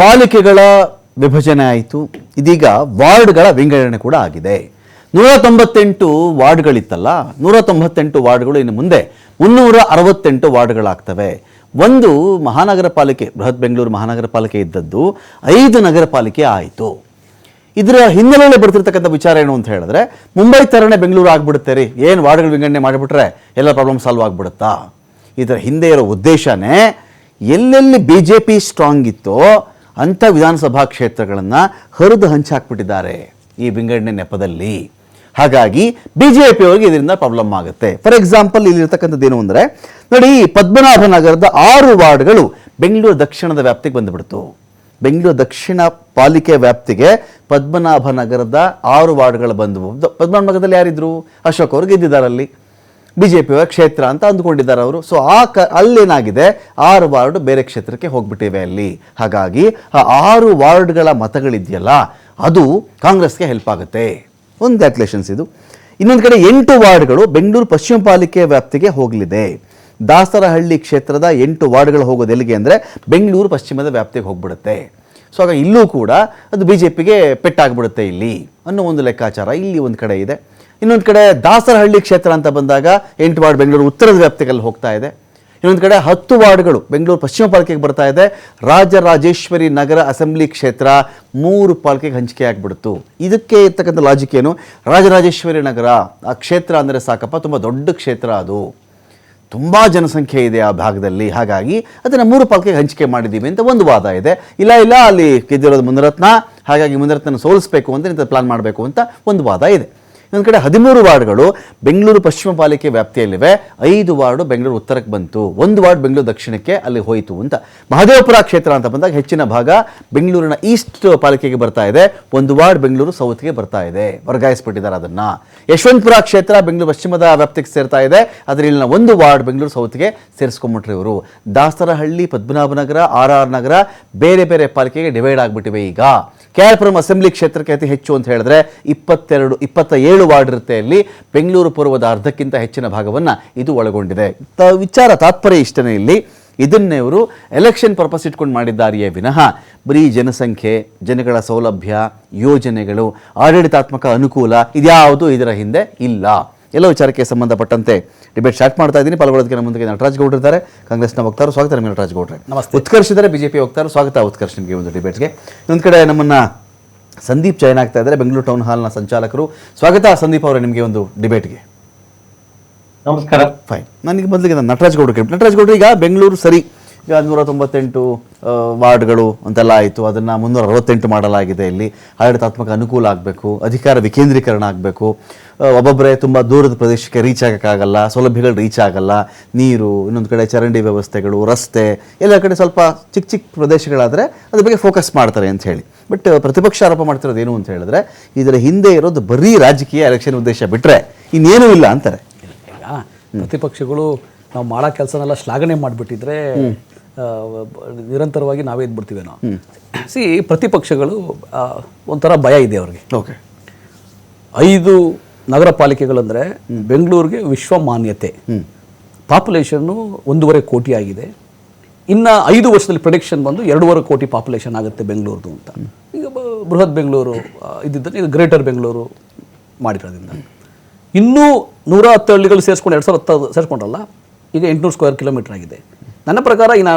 ಪಾಲಿಕೆಗಳ ವಿಭಜನೆ ಆಯಿತು. ಇದೀಗ ವಾರ್ಡ್ಗಳ ವಿಂಗಡಣೆ ಕೂಡ ಆಗಿದೆ. ನೂರ ತೊಂಬತ್ತೆಂಟು ವಾರ್ಡ್ಗಳಿತ್ತಲ್ಲ ನೂರ ತೊಂಬತ್ತೆಂಟು ವಾರ್ಡ್ಗಳು ಇನ್ನು ಮುಂದೆ ಮುನ್ನೂರ ಅರವತ್ತೆಂಟು ವಾರ್ಡ್ಗಳಾಗ್ತವೆ. ಒಂದು ಮಹಾನಗರ ಪಾಲಿಕೆ, ಬೃಹತ್ ಬೆಂಗಳೂರು ಮಹಾನಗರ ಪಾಲಿಕೆ ಇದ್ದದ್ದು, ಐದು ನಗರ ಪಾಲಿಕೆ ಆಯಿತು. ಇದರ ಹಿನ್ನೆಲೆಯಲ್ಲಿ ಬರ್ತಿರ್ತಕ್ಕಂಥ ವಿಚಾರ ಏನು ಅಂತ ಹೇಳಿದ್ರೆ, ಮುಂಬೈ ಥರನೇ ಬೆಂಗಳೂರು ಆಗ್ಬಿಡುತ್ತೆ ರೀ. ಏನು ವಾರ್ಡ್ಗಳು ವಿಂಗಡಣೆ ಮಾಡಿಬಿಟ್ರೆ ಎಲ್ಲ ಪ್ರಾಬ್ಲಮ್ ಸಾಲ್ವ್ ಆಗ್ಬಿಡುತ್ತಾ? ಇದರ ಹಿಂದೆ ಇರೋ ಉದ್ದೇಶನೇ, ಎಲ್ಲೆಲ್ಲಿ ಬಿ ಜೆ ಪಿ ಸ್ಟ್ರಾಂಗ್ ಇತ್ತೋ ಅಂಥ ವಿಧಾನಸಭಾ ಕ್ಷೇತ್ರಗಳನ್ನು ಹರಿದು ಹಂಚಾಕ್ಬಿಟ್ಟಿದ್ದಾರೆ ಈ ವಿಂಗಡಣೆ ನೆಪದಲ್ಲಿ. ಹಾಗಾಗಿ ಬಿ ಜೆ ಪಿಯವರಿಗೆ ಇದರಿಂದ ಪ್ರಾಬ್ಲಮ್ ಆಗುತ್ತೆ. ಫಾರ್ ಎಕ್ಸಾಂಪಲ್ ಇಲ್ಲಿರ್ತಕ್ಕಂಥದ್ದು ಏನು ಅಂದರೆ, ನೋಡಿ ಪದ್ಮನಾಭ ನಗರದ ಆರು ವಾರ್ಡ್ಗಳು ಬೆಂಗಳೂರು ದಕ್ಷಿಣದ ವ್ಯಾಪ್ತಿಗೆ ಬಂದುಬಿಡ್ತು. ಬೆಂಗಳೂರು ದಕ್ಷಿಣ ಪಾಲಿಕೆ ವ್ಯಾಪ್ತಿಗೆ ಪದ್ಮನಾಭ ನಗರದ ಆರು ವಾರ್ಡ್ಗಳು ಬಂದವು. ಪದ್ಮನಾಭ ನಗರದಲ್ಲಿ ಯಾರಿದ್ರು? ಅಶೋಕ್ ಅವರು ಗೆದ್ದಿದ್ದಾರಲ್ಲಿ ಬಿ ಜೆ ಪಿಯವರ ಕ್ಷೇತ್ರ ಅಂತ ಅಂದ್ಕೊಂಡಿದ್ದಾರೆ ಅವರು. ಸೊ ಆ ಕ, ಅಲ್ಲೇನಾಗಿದೆ? ಆರು ವಾರ್ಡ್ ಬೇರೆ ಕ್ಷೇತ್ರಕ್ಕೆ ಹೋಗ್ಬಿಟ್ಟಿವೆ ಅಲ್ಲಿ. ಹಾಗಾಗಿ, ಆ ಆರು ವಾರ್ಡ್ಗಳ ಮತಗಳಿದೆಯಲ್ಲ, ಅದು ಕಾಂಗ್ರೆಸ್ಗೆ ಹೆಲ್ಪ್ ಆಗುತ್ತೆ. ಒಂದು ಕ್ಯಾಲ್ಕುಲೇಷನ್ಸ್ ಇದು. ಇನ್ನೊಂದು ಕಡೆ ಎಂಟು ವಾರ್ಡ್ಗಳು ಬೆಂಗಳೂರು ಪಶ್ಚಿಮ ಪಾಲಿಕೆ ವ್ಯಾಪ್ತಿಗೆ ಹೋಗಲಿದೆ. ದಾಸರಹಳ್ಳಿ ಕ್ಷೇತ್ರದ ಎಂಟು ವಾರ್ಡ್ಗಳು ಹೋಗೋದು ಎಲ್ಲಿಗೆ ಅಂದರೆ ಬೆಂಗಳೂರು ಪಶ್ಚಿಮದ ವ್ಯಾಪ್ತಿಗೆ ಹೋಗ್ಬಿಡುತ್ತೆ. ಸೊ ಆಗ ಇಲ್ಲೂ ಕೂಡ ಅದು ಬಿ ಜೆ ಪಿಗೆ ಪೆಟ್ಟಾಗ್ಬಿಡುತ್ತೆ ಇಲ್ಲಿ. ಅನ್ನೋ ಒಂದು ಲೆಕ್ಕಾಚಾರ ಇಲ್ಲಿ ಒಂದು ಕಡೆ ಇದೆ. ಇನ್ನೊಂದು ಕಡೆ ದಾಸರಹಳ್ಳಿ ಕ್ಷೇತ್ರ ಅಂತ ಬಂದಾಗ ಎಂಟು ವಾರ್ಡ್ ಬೆಂಗಳೂರು ಉತ್ತರದ ವ್ಯಾಪ್ತಿಗೆ ಹೋಗ್ತಾ ಇದೆ. ಇನ್ನೊಂದು ಕಡೆ ಹತ್ತು ವಾರ್ಡ್ಗಳು ಬೆಂಗಳೂರು ಪಶ್ಚಿಮ ಪಾಲಿಕೆಗೆ ಬರ್ತಾ ಇದೆ. ರಾಜರಾಜೇಶ್ವರಿ ನಗರ ಅಸೆಂಬ್ಲಿ ಕ್ಷೇತ್ರ ಮೂರು ಪಾಲಿಕೆಗೆ ಹಂಚಿಕೆ ಆಗಿಬಿಡ್ತು. ಇದಕ್ಕೆ ಇರ್ತಕ್ಕಂಥ ಲಾಜಿಕ್ ಏನು? ರಾಜರಾಜೇಶ್ವರಿ ನಗರ, ಆ ಕ್ಷೇತ್ರ ಅಂದರೆ ಸಾಕಪ್ಪ, ತುಂಬ ದೊಡ್ಡ ಕ್ಷೇತ್ರ ಅದು. ತುಂಬ ಜನಸಂಖ್ಯೆ ಇದೆ ಆ ಭಾಗದಲ್ಲಿ. ಹಾಗಾಗಿ ಅದನ್ನು ಮೂರು ಪಾಲಿಕೆಗೆ ಹಂಚಿಕೆ ಮಾಡಿದ್ದೀವಿ ಅಂತ ಒಂದು ವಾದ ಇದೆ. ಇಲ್ಲ ಇಲ್ಲ, ಅಲ್ಲಿ ಗೆದ್ದಿರೋದು ಮುನಿರತ್ನ ಹಾಗಾಗಿ ಮುನಿರತ್ನ ಸೋಲಿಸಬೇಕು ಅಂತ ಇಂಥ ಪ್ಲಾನ್ ಮಾಡಬೇಕು ಅಂತ ಒಂದು ವಾದ ಇದೆ. ಇನ್ನೊಂದು ಕಡೆ ಹದಿಮೂರು ವಾರ್ಡ್ಗಳು ಬೆಂಗಳೂರು ಪಶ್ಚಿಮ ಪಾಲಿಕೆ ವ್ಯಾಪ್ತಿಯಲ್ಲಿವೆ. ಐದು ವಾರ್ಡು ಬೆಂಗಳೂರು ಉತ್ತರಕ್ಕೆ ಬಂತು. ಒಂದು ವಾರ್ಡ್ ಬೆಂಗಳೂರು ದಕ್ಷಿಣಕ್ಕೆ ಅಲ್ಲಿ ಹೋಯಿತು ಅಂತ. ಮಹದೇವಪುರ ಕ್ಷೇತ್ರ ಅಂತ ಬಂದಾಗ ಹೆಚ್ಚಿನ ಭಾಗ ಬೆಂಗಳೂರಿನ ಈಸ್ಟ್ ಪಾಲಿಕೆಗೆ ಬರ್ತಾ ಇದೆ. ಒಂದು ವಾರ್ಡ್ ಬೆಂಗಳೂರು ಸೌತ್ಗೆ ಬರ್ತಾ ಇದೆ. ವರ್ಗಾಯಿಸ್ಬಿಟ್ಟಿದ್ದಾರೆ ಅದನ್ನು. ಯಶವಂತಪುರ ಕ್ಷೇತ್ರ ಬೆಂಗಳೂರು ಪಶ್ಚಿಮದ ವ್ಯಾಪ್ತಿಗೆ ಸೇರ್ತಾ ಇದೆ. ಆದರೆ ಇಲ್ಲಿನ ಒಂದು ವಾರ್ಡ್ ಬೆಂಗಳೂರು ಸೌತ್ಗೆ ಸೇರಿಸ್ಕೊಂಬಿಟ್ರು ಇವರು. ದಾಸರಹಳ್ಳಿ, ಪದ್ಮನಾಭನಗರ, ಆರ್ ಆರ್ ನಗರ ಬೇರೆ ಬೇರೆ ಪಾಲಿಕೆಗೆ ಡಿವೈಡ್ ಆಗಿಬಿಟ್ಟಿವೆ ಈಗ. ಕೆ ಆರ್ ಅಸೆಂಬ್ಲಿ ಕ್ಷೇತ್ರಕ್ಕೆ ಅತಿ ಹೆಚ್ಚು ಅಂತ ಹೇಳಿದ್ರೆ ಇಪ್ಪತ್ತೆರಡು ಇಪ್ಪತ್ತ ಏಳು ವಾರ್ಡ್ ಇರುತ್ತೆ ಇಲ್ಲಿ ಬೆಂಗಳೂರು ಪೂರ್ವದ ಅರ್ಧಕ್ಕಿಂತ ಹೆಚ್ಚಿನ ಭಾಗವನ್ನು ಇದು ಒಳಗೊಂಡಿದೆ. ತ- ವಿಚಾರ ತಾತ್ಪರ್ಯ ಇಷ್ಟನೇ ಇಲ್ಲಿ. ಇದನ್ನೇ ಅವರು ಎಲೆಕ್ಷನ್ ಪರ್ಪಸ್ ಇಟ್ಕೊಂಡು ಮಾಡಿದ್ದಾರೆಯೇ ವಿನಃ ಬರೀ ಜನಸಂಖ್ಯೆ, ಜನಗಳ ಸೌಲಭ್ಯ, ಯೋಜನೆಗಳು, ಆಡಳಿತಾತ್ಮಕ ಅನುಕೂಲ ಇದ್ಯಾವುದು ಇದರ ಹಿಂದೆ ಇಲ್ಲ. ಎಲ್ಲ ವಿಚಾರಕ್ಕೆ ಸಂಬಂಧಪಟ್ಟಂತೆ ಡಿಬೇಟ್ ಸ್ಟಾರ್ಟ್ ಮಾಡ್ತಾ ಇದ್ದೀನಿ. ಪಾಲ್ಗೊಳ್ಳೋದಕ್ಕೆ ಮುಂದೆ ನಟರಾಜ್ ಗೌಡ್ರು ಇದ್ದಾರೆ. ಕಾಂಗ್ರೆಸ್ನ ವಕ್ತಾರು ಸ್ವಾಗತ ನಮ್ಮ ನಟರಾಜ್ ಗೌಡ್ರೆ. ನಮಸ್ತೆ. ಉತ್ಕರ್ಷ ಇದ್ದಾರೆ ಬಿಜೆಪಿ ವಕ್ತಾರು ಸ್ವಾಗತ ಉತ್ಕರ್ಷ್ ನಿಮಗೆ ಒಂದು ಡಿಬೇಟ್ಗೆ ಇನ್ನೊಂದು ಕಡೆ ನಮ್ಮನ್ನ ಸಂದೀಪ್ ಜಾಯ್ನ್ ಆಗ್ತಾ ಇದ್ದಾರೆ. ಬೆಂಗಳೂರು ಟೌನ್ ಹಾಲ್ನ ಸಂಚಾಲಕರು. ಸ್ವಾಗತ ಸಂದೀಪ್ ಅವರೇ ನಿಮಗೆ ಒಂದು ಡಿಬೇಟ್ಗೆ ನಮಸ್ಕಾರ. ಫೈನ್ ನನಗೆ ಮೊದಲಿಗೆ ನಾನು ನಟರಾಜ್ ಗೌಡ್ರು ನಟರಾಜ್ ಗೌಡ್ರು ಈಗ ಬೆಂಗಳೂರು ಸರಿ. ಈಗ ನೂರ ತೊಂಬತ್ತೆಂಟು ವಾರ್ಡ್ಗಳು ಅಂತೆಲ್ಲ ಆಯಿತು. ಅದನ್ನು ಮುನ್ನೂರ ಅರವತ್ತೆಂಟು ಮಾಡಲಾಗಿದೆ ಇಲ್ಲಿ. ಆಡಳಿತಾತ್ಮಕ ಅನುಕೂಲ ಆಗಬೇಕು ಅಧಿಕಾರ ವಿಕೇಂದ್ರೀಕರಣ ಆಗಬೇಕು. ಒಬ್ಬೊಬ್ಬರೇ ತುಂಬ ದೂರದ ಪ್ರದೇಶಕ್ಕೆ ರೀಚ್ ಆಗೋಕ್ಕಾಗಲ್ಲ ಸೌಲಭ್ಯಗಳು ರೀಚ್ ಆಗಲ್ಲ. ನೀರು ಇನ್ನೊಂದು ಕಡೆ ಚರಂಡಿ ವ್ಯವಸ್ಥೆಗಳು ರಸ್ತೆ ಎಲ್ಲ ಕಡೆ ಸ್ವಲ್ಪ ಚಿಕ್ಕ ಚಿಕ್ಕ ಪ್ರದೇಶಗಳಾದರೆ ಅದ್ರ ಬಗ್ಗೆ ಫೋಕಸ್ ಮಾಡ್ತಾರೆ ಅಂತ ಹೇಳಿ. ಬಟ್ ಪ್ರತಿಪಕ್ಷ ಆರೋಪ ಮಾಡ್ತಿರೋದು ಏನು ಅಂತ ಹೇಳಿದ್ರೆ ಇದರ ಹಿಂದೆ ಇರೋದು ಬರೀ ರಾಜಕೀಯ ಎಲೆಕ್ಷನ್ ಉದ್ದೇಶ ಬಿಟ್ಟರೆ ಇನ್ನೇನೂ ಇಲ್ಲ ಅಂತಾರೆ. ಪ್ರತಿಪಕ್ಷಗಳು ನಾವು ಮಾಡೋ ಕೆಲಸನೆಲ್ಲ ಶ್ಲಾಘನೆ ಮಾಡಿಬಿಟ್ಟಿದ್ರೆ ನಿರಂತರವಾಗಿ ನಾವೇ ಇದ್ಬಿಡ್ತೀವೇನೋ ಸಿ ಪ್ರತಿಪಕ್ಷಗಳು ಒಂಥರ ಭಯ ಇದೆ ಅವ್ರಿಗೆ. ಓಕೆ ಐದು ನಗರ ಪಾಲಿಕೆಗಳಂದರೆ ಬೆಂಗಳೂರಿಗೆ ವಿಶ್ವ ಮಾನ್ಯತೆ. ಪಾಪ್ಯುಲೇಷನ್ನು ಒಂದೂವರೆ ಕೋಟಿ ಆಗಿದೆ. ಇನ್ನು ಐದು ವರ್ಷದಲ್ಲಿ ಪ್ರೊಡಿಕ್ಷನ್ ಬಂದು ಎರಡೂವರೆ ಕೋಟಿ ಪಾಪ್ಯುಲೇಷನ್ ಆಗುತ್ತೆ ಬೆಂಗಳೂರದು ಅಂತ. ಈಗ ಬೃಹತ್ ಬೆಂಗಳೂರು ಇದ್ದಿದ್ದರೆ ಈಗ ಗ್ರೇಟರ್ ಬೆಂಗಳೂರು ಮಾಡಿರೋದ್ರಿಂದ. ಇನ್ನೂ ನೂರ ಹತ್ತು ಹಳ್ಳಿಗಳು ಸೇರಿಸ್ಕೊಂಡು ಎರಡು ಸಾವಿರ ಹತ್ತು ಸೇರಿಸ್ಕೊಂಡ್ರಲ್ಲ ಈಗ ಎಂಟುನೂರು ಸ್ಕ್ವೇರ್ ಕಿಲೋಮೀಟರ್ ಆಗಿದೆ. ನನ್ನ ಪ್ರಕಾರ ಇನ್ನು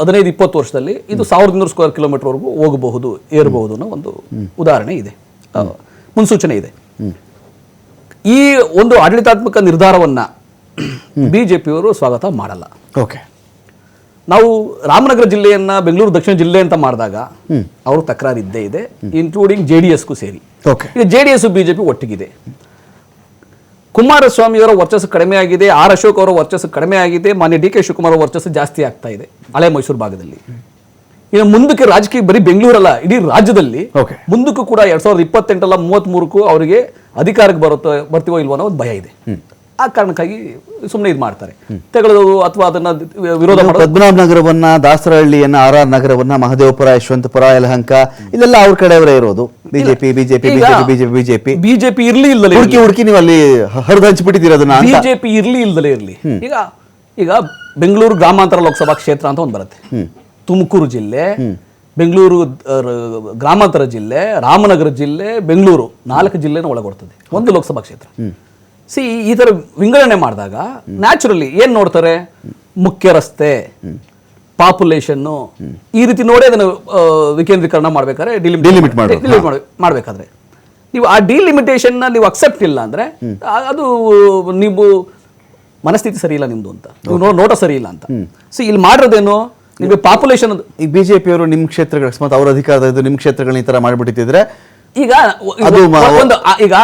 ಹದಿನೈದು ಇಪ್ಪತ್ತು ವರ್ಷದಲ್ಲಿ ಇದು ಸಾವಿರದ ಇನ್ನೂರು ಸ್ಕ್ವೇರ್ ಕಿಲೋಮೀಟರ್ವರೆಗೂ ಹೋಗಬಹುದು ಏರಬಹುದು ಅನ್ನೋ ಒಂದು ಉದಾಹರಣೆ ಇದೆ. ಮುನ್ಸೂಚನೆ ಇದೆ. ಈ ಒಂದು ಆಡಳಿತಾತ್ಮಕ ನಿರ್ಧಾರವನ್ನ ಪಿಯವರು ಸ್ವಾಗತ ಮಾಡಲ್ಲ. ಓಕೆ. ನಾವು ರಾಮನಗರ ಜಿಲ್ಲೆಯನ್ನ ಬೆಂಗಳೂರು ದಕ್ಷಿಣ ಜಿಲ್ಲೆ ಅಂತ ಮಾಡಿದಾಗ ಅವರು ತಕರಾರು ಇದ್ದೇ ಇದೆ ಇನ್ಕ್ಲೂಡಿಂಗ್ ಜೆ ಡಿ ಎಸ್ಗೂ ಸೇರಿ. ಓಕೆ. ಈಗ ಜೆ ಡಿ ಎಸ್ ಬಿಜೆಪಿ ಒಟ್ಟಿಗಿದೆ. ಕುಮಾರಸ್ವಾಮಿಯವರ ವರ್ಚಸ್ಸು ಕಡಿಮೆ ಆಗಿದೆ ಆರ್ ಅಶೋಕ್ ಅವರ ವರ್ಚಸ್ಸು ಕಡಿಮೆ ಆಗಿದೆ ಮಾನ್ಯ ಡಿ ಕೆ ಶಿವಕುಮಾರ್ ಅವರ ವರ್ಚಸ್ಸು ಜಾಸ್ತಿ ಆಗ್ತಾ ಇದೆ ಹಳೆ ಮೈಸೂರು ಭಾಗದಲ್ಲಿ. ಇನ್ನು ಮುಂದಕ್ಕೆ ರಾಜಕೀಯ ಬರೀ ಬೆಂಗಳೂರಲ್ಲ ಇಡೀ ರಾಜ್ಯದಲ್ಲಿ. ಮುಂದಕ್ಕೂ ಕೂಡ ಎರಡ್ ಸಾವಿರದ ಇಪ್ಪತ್ತೆಂಟಲ್ಲ ಮೂವತ್ತ್ ಮೂರಕ್ಕೂ ಅವರಿಗೆ ಅಧಿಕಾರಕ್ಕೆ ಬರುತ್ತೆ ಬರ್ತೀವೋ ಇಲ್ವೋ ಅನ್ನೋ ಒಂದು ಭಯ ಇದೆ. ಆ ಕಾರಣಕ್ಕಾಗಿ ಸುಮ್ಮನೆ ಇದು ಮಾಡ್ತಾರೆ. ತೆಗೆದು ಅಥವಾ ಅದನ್ನ ವಿರೋಧ ಪದ್ಮನಾಭ ನಗರವನ್ನ ದಾಸರಹಳ್ಳಿಯನ್ನ ಆರ್ ಆರ್ ನಗರವನ್ನ ಮಹದೇವಪುರ ಯಶವಂತಪುರ ಯಲಹಂಕ ಇಲ್ಲೆಲ್ಲ ಅವ್ರ ಕಡೆಯವರೇ ಇರೋದು. BJP BJP BJP BJP BJP. BJP ಇರ್ಲಿ ಇಲ್ಲದೆ ಹುಡುಕಿ ಹುಡುಕಿ ನೀವು ಅಲ್ಲಿ ಹರಿದು ಹಂಚಿಬಿಟ್ಟಿದ್ದೀರ ಅದನ್ನ ಬಿಜೆಪಿ ಇರ್ಲಿ ಇಲ್ಲದೆ ಇರ್ಲಿ. ಈಗ ಈಗ ಬೆಂಗಳೂರು ಗ್ರಾಮಾಂತರ ಲೋಕಸಭಾ ಕ್ಷೇತ್ರ ಅಂತ ಒಂದು ಬರುತ್ತೆ. ತುಮಕೂರು ಜಿಲ್ಲೆ ಬೆಂಗಳೂರು ಗ್ರಾಮಾಂತರ ಜಿಲ್ಲೆ ರಾಮನಗರ ಜಿಲ್ಲೆ ಬೆಂಗಳೂರು ನಾಲ್ಕು ಜಿಲ್ಲೆನ ಒಳಗೊಡ್ತದೆ. ಒಂದು ಲೋಕಸಭಾ ಕ್ಷೇತ್ರ. ಸಿ ಈ ಥರ ವಿಂಗಡಣೆ ಮಾಡಿದಾಗ ನ್ಯಾಚುರಲಿ ಏನು ನೋಡ್ತಾರೆ? ಮುಖ್ಯ ರಸ್ತೆ ಪಾಪ್ಯುಲೇಷನ್ನು ಈ ರೀತಿ ನೋಡಿ ಅದನ್ನು ವಿಕೇಂದ್ರೀಕರಣ ಮಾಡಬೇಕಾದ್ರೆ. ಡಿಲಿಮಿಟ್ ಮಾಡಬೇಕಾದ್ರೆ. ನೀವು ಆ ಡಿಲಿಮಿಟೇಷನ್ನ ನೀವು ಅಕ್ಸೆಪ್ಟ್ ಇಲ್ಲ ಅಂದರೆ ಅದು ನೀವು ಮನಸ್ಥಿತಿ ಸರಿ ಇಲ್ಲ ನಿಮ್ದು ಅಂತ. ನೀವು ನೋಟ ಸರಿ ಇಲ್ಲ ಅಂತ. ಸೊ ಇಲ್ಲಿ ಮಾಡಿರೋದೇನು? ನಿಮಗೆ ಪಾಪ್ಯುಲೇಷನ್ ಈ ಪಿಯವರು ನಿಮ್ಮ ಕ್ಷೇತ್ರಗಳ ಅಕಸ್ಮಾತ್ ಅವ್ರ ಅಧಿಕಾರ ಇದು ನಿಮ್ಮ ಕ್ಷೇತ್ರಗಳನ್ನ ಈ ಥರ ಮಾಡಿಬಿಟ್ಟಿದ್ರೆ ಈಗ ಒಂದು ಈಗ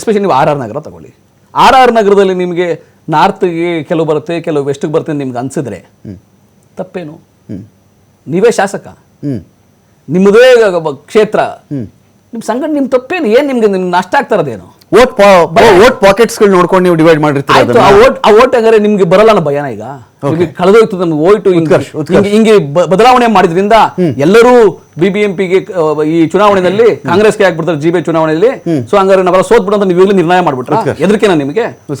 ಎಸ್ಪೆಷಲಿ ನೀವು ಆರ್ ಆರ್ ನಗರ ತಗೊಳ್ಳಿ. ಆರ್ ಆರ್ ನಗರದಲ್ಲಿ ನಿಮಗೆ ನಾರ್ತ್ಗೆ ಕೆಲವು ಬರುತ್ತೆ ಕೆಲವು ವೆಸ್ಟ್ಗೆ ಬರುತ್ತೆ ಅಂತ ನಿಮ್ಗೆ ಅನಿಸಿದ್ರೆ ತಪ್ಪೇನು? ನೀವೇ ಶಾಸಕ. ನಿಮ್ಮದೇ ಕ್ಷೇತ್ರ. ನಿಮ್ಮ ಸಂಘಟನೆ ನಿಮ್ಮ ತಪ್ಪೇನು? ಏನು ನಿಮಗೆ ನಿಮ್ಗೆ ನಷ್ಟ ಆಗ್ತಾ ಇರೋದೇನು? ವೋಟ್ ವೋಟ್ ಪಾಕೆಟ್ಸ್ಗಳು ನೋಡ್ಕೊಂಡು ನೀವು ಡಿವೈಡ್ ಮಾಡಿರ್ತೀರಿ ಆಯ್ತು ಆ ಓಟ್ ಆ ಓಟ್ ಹಂಗಾರೆ ನಿಮ್ಗೆ ಬರಲ್ಲ ಅನ್ನೋ ಭಯನ ಈಗ. ನಿಮ್ಗೆ ಕಳೆದೋಯ್ತು ನಮ್ಗೆ ಓಯ್ತು ಹಿಂಗೆ ಉತ್ಕರ್ಷ್, ಉತ್ಕರ್ಷ್. ಹಿಂಗೆ- ಹಿಂಗೆ ಬ- ಬದಲಾವಣೆ ಮಾಡಿದ್ರಿಂದ ಎಲ್ಲರೂ ಬಿಬಿಎಂಪಿಗೆ ಈ ಚುನಾವಣೆಯಲ್ಲಿ ಕಾಂಗ್ರೆಸ್ಗೆ ಆಗ್ಬಿಡ್ತಾರೆ ಜಿಬಿ ಚುನಾವಣೆಯಲ್ಲಿ. ಸೊ ಹಂಗಾರೆ ನಾವೆಲ್ಲ ಸೋತ್ ಬಿಡಂತ ಅಂತ ನೀವು ಈಗಲೂ ನಿರ್ಣಯ ಮಾಡ್ಬಿಟ್ರ? ಹೆದರಿಕೆನಾ ನಿಮಗೆ?